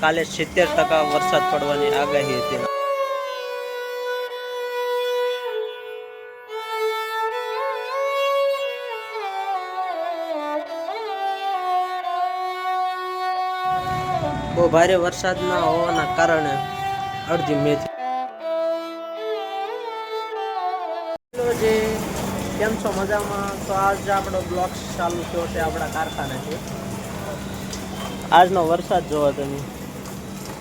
કાલે સિત્તેર ટકા વરસાદ પડવાની આગાહી હતી. બહુ ભારે વરસાદ ના હોવાના કારણે અડધી મેથી જે કેમ છો મજામાં? તો આજ આપણો બ્લોગ ચાલુ થયો છે આપણા કારખાનેથી આજનો વરસાદ જોવો તમે.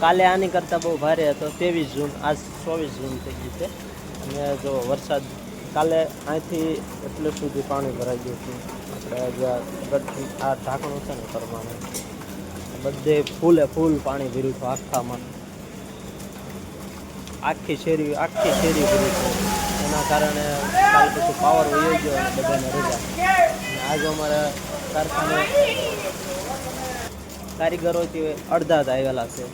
કાલે આની કરતાં બહુ ભારે હતો, ત્રેવીસ જૂન, આજ ચોવીસ જૂન થઈ ગઈ છે. અને જો વરસાદ કાલે અહીંથી એટલે સુધી પાણી ભરાઈ ગયું હતું આપણે જ્યાં આ ઢાંકણું છે ને પ્રમાણે બધે ફૂલે ફૂલ પાણી ભર્યું હતું આખામાં. આખી શેરી આખી શેરી ભરી છે. એના કારણે કાલ પછી પાવર વહી ગયો અને બધાને રજા. આજે અમારે કારખાને કારીગરોથી અડધા જ આવેલા છે.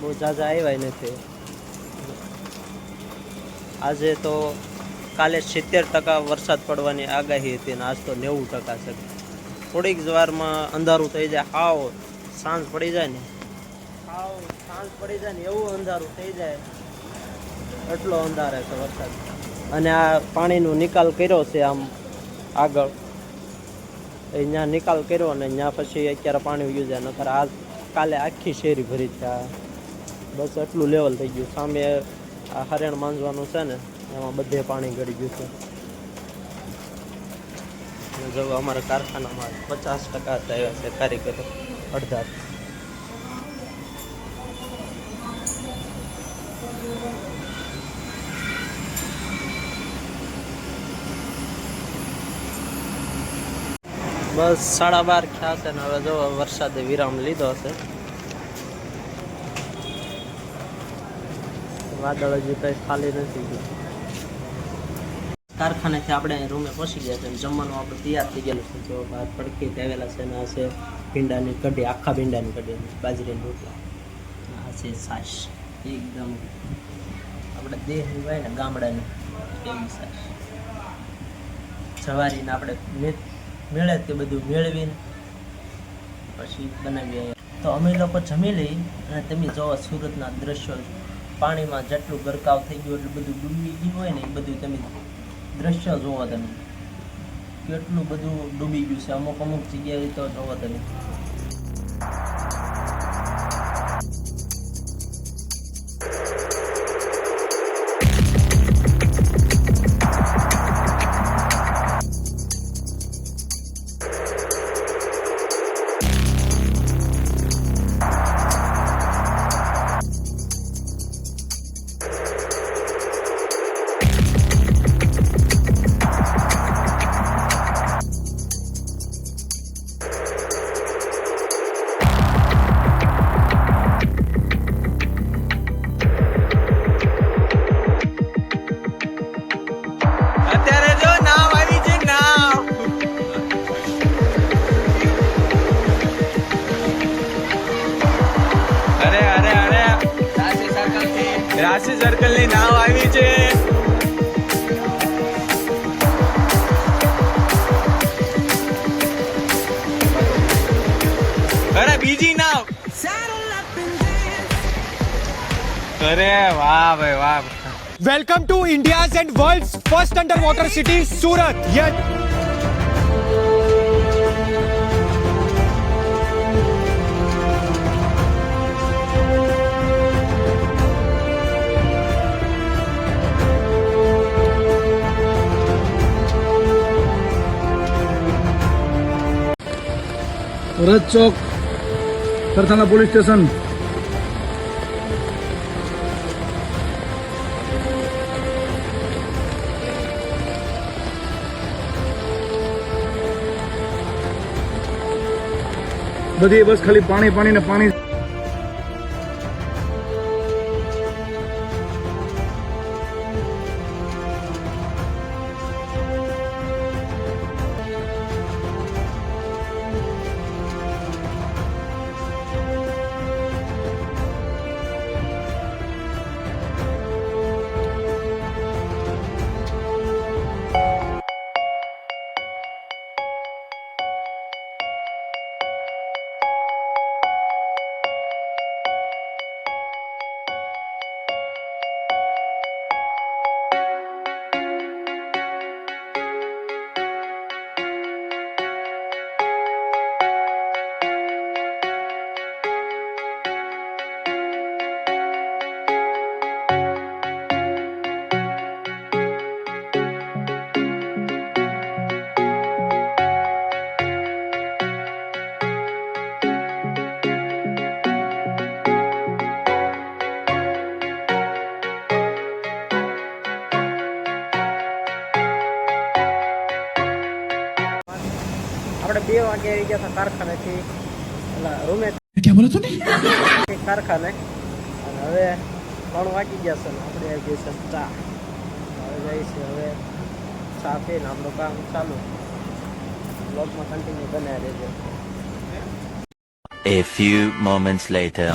બહુ ઝાઝા આવ્યા નથી. આજે તો કાલે સિત્તેર ટકા વરસાદ પડવાની આગાહી હતી અને આજ તો નેવું ટકા છે. થોડીક જ વારમાં અંધારું થઈ જાય, હાવ સાંજ પડી જાય ને. હાવ સાંજ પડી જાય ને એવું અંધારું થઈ જાય. એટલો અંધારે છે વરસાદ. અને આ પાણીનો નિકાલ કર્યો છે આમ આગળ. અહીંયા નિકાલ કર્યો અને ત્યાં પછી અત્યારે પાણી વયું જાય, નકર આ કાલે આખી શેરી ભરી છે આ. બસ એટલું લેવલ થઈ ગયું. સામે આ હરેણ માંજવાનું છે ને, એમાં બધે પાણી ગળી ગયું છે. જો અમારા કારખાનામાં પચાસ ટકા આવ્યા છે કારીગરો, અડધા. બસ સાડા બાર ખ્યા છે ને, હવે જો વરસાદે વિરામ લીધો હશે. વાદળ હજી કઈ ખાલી નથી ગયું. કારખાનેથી આપણે રૂમે પહોંચી ગયા છે જમવાનું આપણે તૈયાર થઈ ગયેલું છે. જો બહાર પડખી આવેલા છે ને આ ભીંડાની કઢી, આખા ભીંડાની કઢી બાજરીની રોટલા. આ છે એકદમ આપણે દેહની હોય ને ગામડાની એવી છાશ જવારીને આપણે મેળે તે બધું મેળવીને પછી બનાવીએ. તો અમે લોકો જમી લઈ અને તમે જોવા સુરતના દ્રશ્યો પાણીમાં જેટલું ગરકાવ થઈ ગયું એટલું બધું ડૂબી ગયું હોય ને એ બધું તમે દ્રશ્ય જોવો તમે. કેટલું બધું ડૂબી ગયું છે? અમુક અમુક જગ્યાએ તો જોવો તમે. રાશિ સર્કલની નાવ આવી છે અરે બીજી નાવ અરે વાહ ભાઈ વાહ Welcome to India's and world's first underwater city, Surat. Yet, Surat Chowk કરથાના police station. બધી બસ ખાલી પાણી પાણી ને પાણી. બે વાગે આવી ગયા હતા કારખાનેથી. એટલે રૂમે કારખાને. અને હવે ત્રણ વાગી ગયા છે ને આપણે આવી ગઈ છે ચા. હવે જઈએ છીએ હવે ચા પીને આપણું કામ ચાલુ. બ્લોગમાં કન્ટિન્યુ બનાવી દેજો. A few moments later.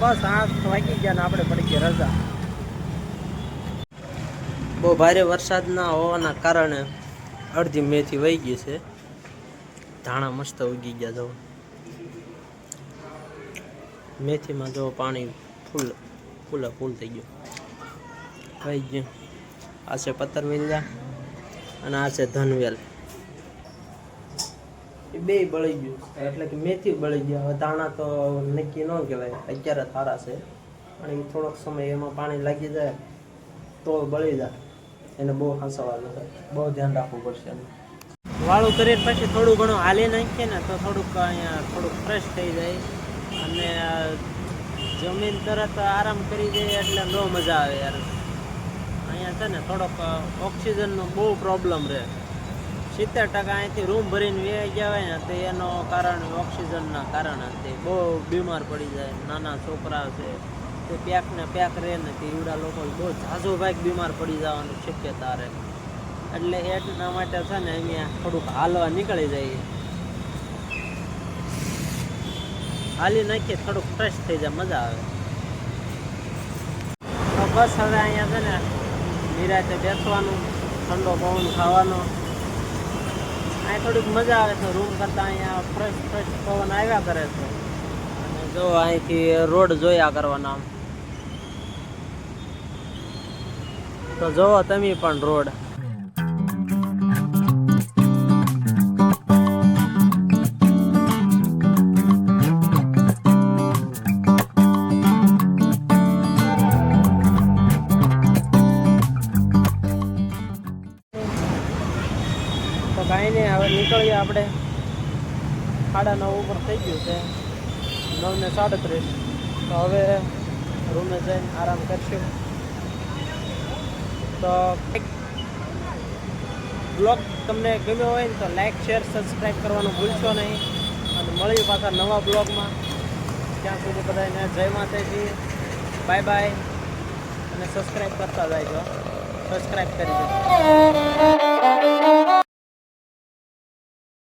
બસ આઠ વાગી ગયા ને આપણે પડી ગયા રજા. બહુ ભારે વરસાદના હોવાના કારણે અડધી મેથી વહી ગઈ છે. ધાણા મસ્ત ઉગી ગયા જો. મેથીમાં જો પાણી ફૂલ, ફૂલા ફૂલ થઈ ગયું. વહી ગયું. આ છે પતરવેલિયા અને આ છે ધનવેલ. એ બે બળી ગયું. એટલે કે મેથી બળી ગયા. હવે ધાણા તો નક્કી ન કહેવાય. અત્યારે સારા છે. પણ એ થોડોક સમય એમાં પાણી લાગી જાય તો બળી જાય. એને બહુ હસવાનું થાય બહુ ધ્યાન રાખવું પડશે એનું વાળું કરીને પછી થોડું ઘણું હાલી નાખીએ ને તો થોડુંક અહીંયા થોડુંક ફ્રેશ થઈ જાય. અને જમીન તરત આરામ કરી દે એટલે બહુ મજા આવે યાર. અહીંયા છે ને થોડોક ઓક્સિજનનો બહુ પ્રોબ્લેમ રહે. સિત્તેર ટકા અહીંથી રૂમ ભરીને વ્યાઈ ગયા હોય ને, તો એનો કારણ ઓક્સિજનના કારણે તે બહુ બીમાર પડી જાય. નાના છોકરા છે. તે પેક ને પેક રહે ને, તે એવડા લોકો બહુ ઝાઝો ભાગ બીમાર પડી જવાની શક્યતા રહે. એટલે એટલા માટે છે ને, અહીંયા થોડુંક હાલવા નીકળી જઈએ. હાલી નાખીએ, થોડુંક ફ્રેશ થઈ જાય, મજા આવે. તો બસ હવે અહીંયા છે ને, નિરાતે બેસવાનું, ઠંડો પવન ખાવાનો. અહીં થોડીક મજા આવે છે. રૂમ કરતાં અહીંયા ફ્રેશ ફ્રેશ પવન આવ્યા કરે છે. અને જો અહીંથી રોડ જોયા કરવાના તો જોવો તમે પણ રોડ. તો કાંઈ નહીં, હવે નીકળીએ આપણે. સાડા નવ ઉપર થઈ ગયું છે. નવ ને સાડત્રીસ. તો હવે રૂમે જઈને આરામ કરશું. તો બ્લોગ તમને ગમ્યો હોય ને તો લાઈક, શેર, સબસ્ક્રાઈબ કરવાનું ભૂલશો નહીં. અને મળીએ પાછા નવા બ્લોગમાં. ત્યાં સુધી બધાને જય માતાજી. Bye bye. અને સબસ્ક્રાઈબ કરતા જાય સબસ્ક્રાઈબ કરી દેજો.